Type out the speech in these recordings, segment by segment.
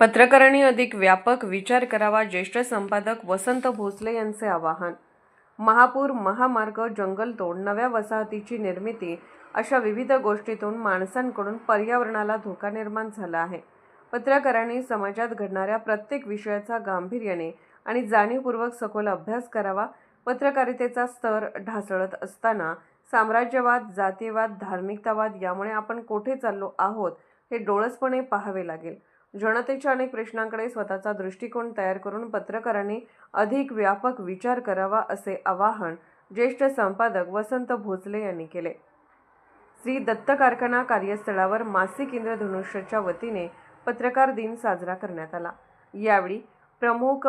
पत्रकारांनी अधिक व्यापक विचार करावा ज्येष्ठ संपादक वसंत भोसले यांचे आवाहन. महापूर महामार्ग जंगलतोड नव्या वसाहतीची निर्मिती अशा विविध गोष्टीतून माणसांकडून पर्यावरणाला धोका निर्माण झाला आहे. पत्रकारांनी समाजात घडणाऱ्या प्रत्येक विषयाचा गांभीर्याने आणि जाणीवपूर्वक सखोल अभ्यास करावा पत्रकारितेचा स्तर ढासळत असताना साम्राज्यवाद जातीयवाद धार्मिकतावाद यामुळे आपण कोठे चाललो आहोत हे डोळसपणे पाहावे लागेल. जनतेच्या अनेक प्रश्नांकडे स्वतःचा दृष्टिकोन तयार करून पत्रकारांनी अधिक व्यापक विचार करावा असे आवाहन ज्येष्ठ संपादक वसंत भोसले यांनी केले. श्री दत्त कारखाना कार्यस्थळावर मासिक इंद्रधनुष्यच्या वतीने पत्रकार दिन साजरा करण्यात आला. यावेळी प्रमुख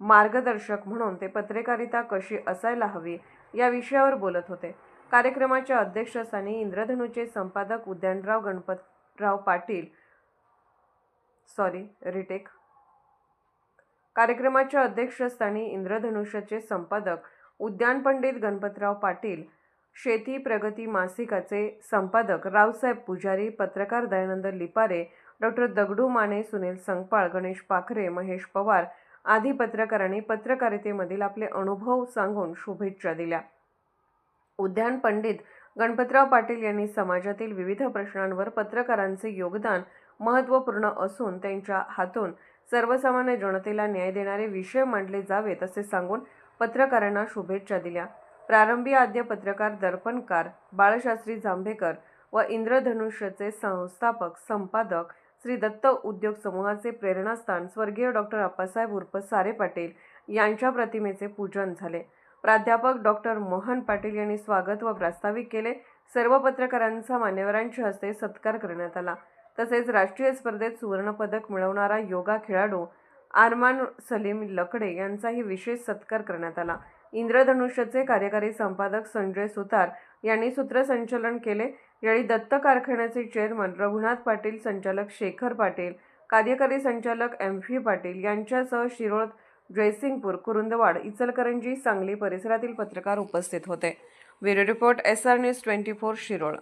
मार्गदर्शक म्हणून ते पत्रकारिता कशी असायला हवी या विषयावर बोलत होते. कार्यक्रमाच्या अध्यक्षस्थानी इंद्रधनुचे संपादक उद्यानराव गणपतराव पाटील सॉरी रिटेक कार्यक्रमाच्या अध्यक्षस्थानी इंद्रधनुष्याचे संपादक उद्यान पंडित गणपतराव पाटील शेती प्रगती मासिकाचे संपादक रावसाहेब पुजारी पत्रकार दयानंद लिपारे डॉक्टर दगडू माने सुनील संगपाळ गणेश पाखरे महेश पवार आदी पत्रकारांनी पत्रकारितेमधील आपले अनुभव सांगून शुभेच्छा दिल्या. उद्यान पंडित गणपतराव पाटील यांनी समाजातील विविध प्रश्नांवर पत्रकारांचे योगदान महत्त्वपूर्ण असून त्यांच्या हातून सर्वसामान्य जनतेला न्याय देणारे विषय मांडले जावेत असे सांगून पत्रकारांना शुभेच्छा दिल्या. प्रारंभी आद्य पत्रकार दर्पणकार बाळशास्त्री जांभेकर व इंद्रधनुष्यचे संस्थापक संपादक श्री दत्त उद्योग समूहाचे प्रेरणास्थान स्वर्गीय डॉक्टर अप्पासाहेब उर्फ सारे पाटील यांच्या प्रतिमेचे पूजन झाले. प्राध्यापक डॉक्टर मोहन पाटील यांनी स्वागत व प्रास्ताविक केले. सर्व पत्रकारांचा मान्यवरांच्या हस्ते सत्कार करण्यात आला. तसेच राष्ट्रीय स्पर्धेत सुवर्णपदक मिळवणारा योगा खेळाडू आरमान सलीम लकडे यांचाही विशेष सत्कार करण्यात आला. इंद्रधनुष्यचे कार्यकारी संपादक संजय सुतार यांनी सूत्रसंचलन केले. यावेळी दत्त कारखान्याचे चेअरमन रघुनाथ पाटील संचालक शेखर पाटील कार्यकारी संचालक एम व्ही पाटील यांच्यासह शिरोळ जयसिंगपूर कुरुंदवाड इचलकरंजी सांगली परिसरातील पत्रकार उपस्थित होते. Bureau report S R news twenty four Shirol.